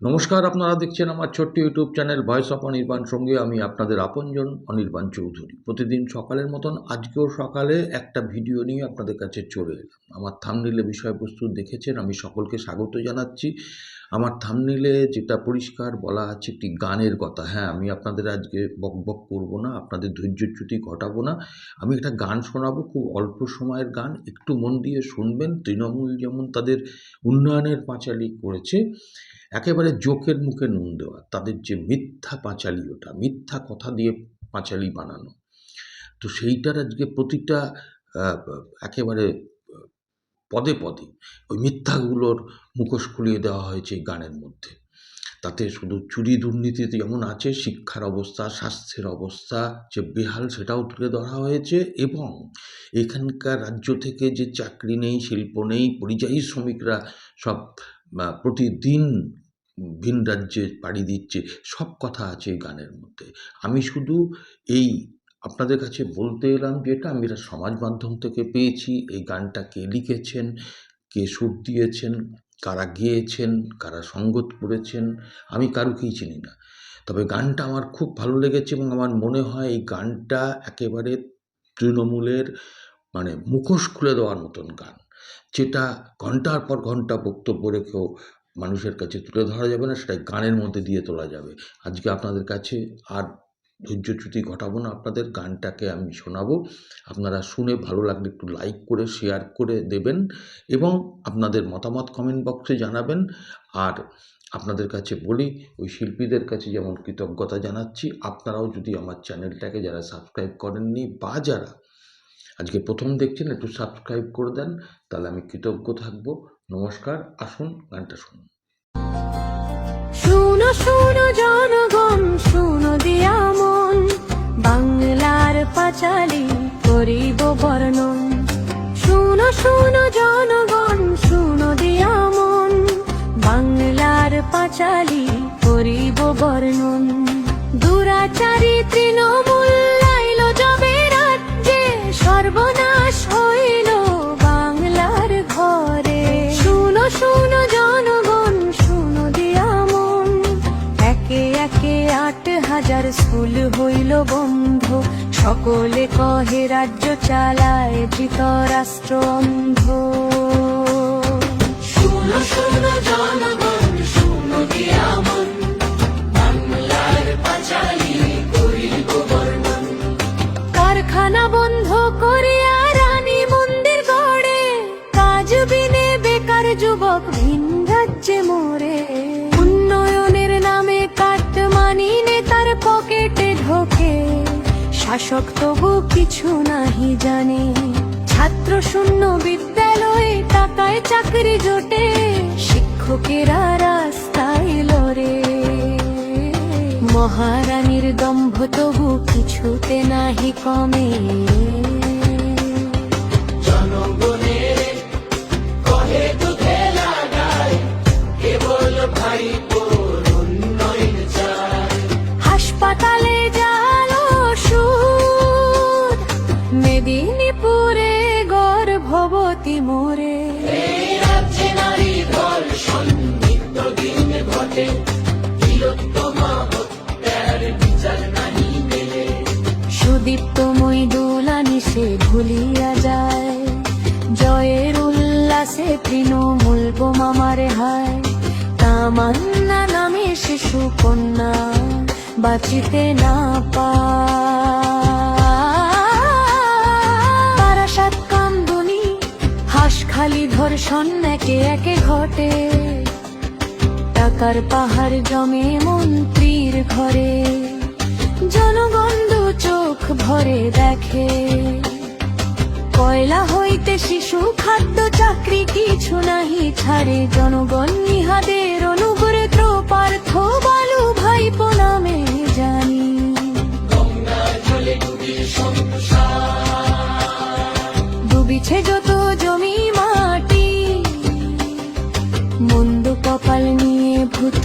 নমস্কার, আপনারা দেখছেন আমার ছোট্ট YouTube channel voice of Anirban সঙ্গে। আমি আপনাদের আপনজন, অনির্বাণ চৌধুরী। প্রতিদিন সকালের মতন আজকেও সকালে একটা ভিডিও নিয়ে আপনাদের কাছে চলে এলাম। আমার থামনিলে বিষয়বস্তু দেখেছেন, আমি সকলকে স্বাগত জানাচ্ছি। আমার থামনিলে যেটা পরিষ্কার বলা আছে, একটি গানের কথা। হ্যাঁ আমি আপনাদের আজকে বক বক করব না, আপনাদের ধৈর্যচ্যুতি ঘটাবো না। আমি একটা গান শোনাবো, খুব অল্প সময়ের গান, একটু মন দিয়ে শুনবেন। তৃণমূল যেমন তাদের উন্নয়নের পাঁচালি করেছে একেবারে জোকের মুখে নুন দেওয়া, তাদের যে মিথ্যা পাঁচালি ওটা, মিথ্যা কথা দিয়ে পাঁচালি বানানো, তো সেইটার আজকে প্রতিটা একেবারে পদে পদে ওই মিথ্যাগুলোর মুখোশ খুলিয়ে দেওয়া হয়েছে এই গানের মধ্যে। তাতে শুধু চুরি দুর্নীতি যেমন আছে, শিক্ষার অবস্থা, স্বাস্থ্যের অবস্থা, যে বেহাল সেটাও তুলে ধরা হয়েছে এবং এখানকার রাজ্য থেকে যে চাকরি নেই, শিল্প নেই, পরিযায়ী শ্রমিকরা সব আহ, প্রতিদিন ভিন রাজ্যে পাড়ি দিচ্ছে সব কথা আছে এই গানের মধ্যে। আমি শুধু এই আপনাদের কাছে বলতে এলাম যে এটা আমি এটা সমাজ মাধ্যম থেকে পেয়েছি এই গানটা কে লিখেছেন কে সুর দিয়েছেন কারা গেয়েছেন কারা সঙ্গত করেছেন আমি কারুকেই চিনি না। তবে গানটা আমার খুব ভালো লেগেছে এবং আমার মনে হয় এই গানটা একেবারে তৃণমূলের মানে মুখোশ খুলে দেওয়ার মতন গান। যেটা ঘণ্টার পর ঘণ্টা বক্তব্য রেখেও মানুষের কাছে তুলে ধরা যাবে না সেটা গানের মধ্যে দিয়ে তোলা যাবে। আজকে আপনাদের কাছে আর ধৈর্যচ্যুতি ঘটাবো না, আপনাদের গানটাকে আমি শোনাবো। আপনারা শুনে ভালো লাগলে একটু লাইক করে শেয়ার করে দেবেন এবং আপনাদের মতামত কমেন্ট বক্সে জানাবেন। আর আপনাদের কাছে বলি, ওই শিল্পীদের কাছে যেমন কৃতজ্ঞতা জানাচ্ছি, আপনারাও যদি আমার চ্যানেলটাকে যারা সাবস্ক্রাইব করেননি বা যারা আজকে প্রথম দেখছেন, একটু সাবস্ক্রাইব করে দেন, তাহলে আমি কৃতজ্ঞ থাকব। নমস্কার, আসুন গানটা শুনুন। শুনো শুনো জনগণ, শুনো দিয়া মন, বাংলার পাঁচালি করিব বর্ণন। শুনো শুনো জনগণ, শুনো দিয়া মন, বাংলার পাঁচালি করিব বর্ণন। দুরাচারী তৃণমূল একে আট হাজার স্কুল হইল বন্ধ। সকলে কহে রাজ্য চালায় ধৃতরাষ্ট্র অন্ধ। শুনো শুনো জনগণ শুনো দিয়া মন বাংলার পাঁচালী করিব বর্ণন কারখানা বন্ধ করিয়া রানী মন্দির গড়ে। কাজ বিনে বেকার যুবক ভিন রাজ্যে মোরে। ঢোকে শাসক তবু কিছু নাহি জানে। ছাত্র শূন্য বিদ্যালয়ে টাকায় চাকরি জোটে, শিক্ষকেরা রাস্তায় লড়ে। মহারানীর দম্ভ তবু কিছুতে নাহি কমে। মেদিনীপুরে গর্ভবতী মোরে। সুদীপ্ত সুদীপ্তময় দোলানি সে ভুলিয়া যায়। জয়ের উল্লাসে তৃণমূল বোমামারে হায়। তামান্না নামে শিশু কন্যা বাঁচিতে না পারা খালি ধর্ষণ একে একে ঘটে? টাকার পাহাড় জমে মন্ত্রীর ঘরে। জনগণ চোখ ভরে দেখে। কয়লা হইতে শিশু, খাদ্য, চাকরি কিছু নাহি ছাড়ে। জনগণ নিহাদের অনুগ্রহ পার্থ বালু ভাই নামে জানি। ডুবিছে যত জমি মাটি কপাল নিয়ে ভূত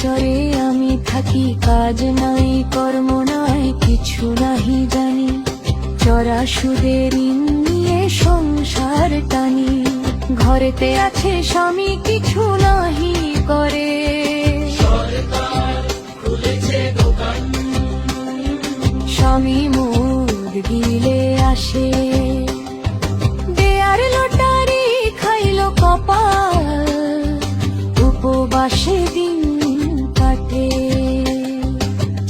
চরে আমি থাকি, কাজ নাই, কর্ম নাই, কিছু নাহি জানি। চরা সুদের নিয়ে সংসার টানি। ঘরেতে আছে স্বামী, কিছু নাহি করে। স্বামী মুদ গিলে আসে। দেয়ার লটারি খাইল কপাল। পাশে দিন কাটে।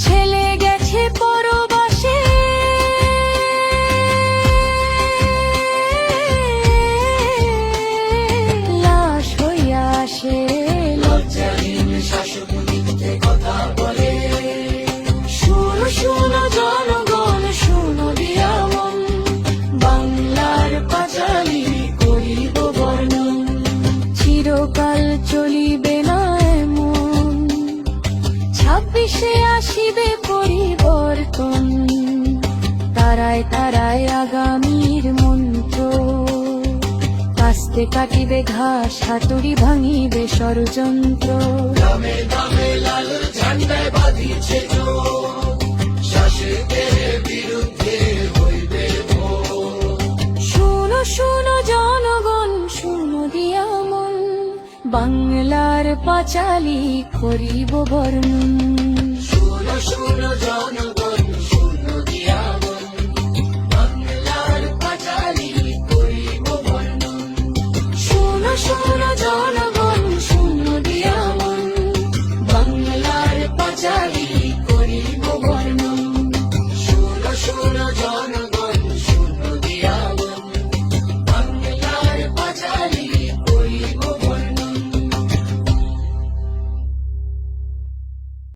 ছেলে গেছে পরবাসে। লাশ হইয়া আসে। লজ্জাহীন শাসক মিথ্যে কথা বলে। শুনো শুনো জনগণ শুনো দিয়া মন বাংলার পাঁচালী করিব বর্ণন। চিরকাল চলিবে না ছাব্বিশে আসিবে পরিবর্তন। তারায় তারায় আগামীর মন্ত্র। কাস্তে কাটিবে ঘাস হাতুড়ি ভাঙিবে ষড়যন্ত্র। শুনো শুনো বাংলার পাচালি করিব বর্ণন। শুনো শুনো জনগণ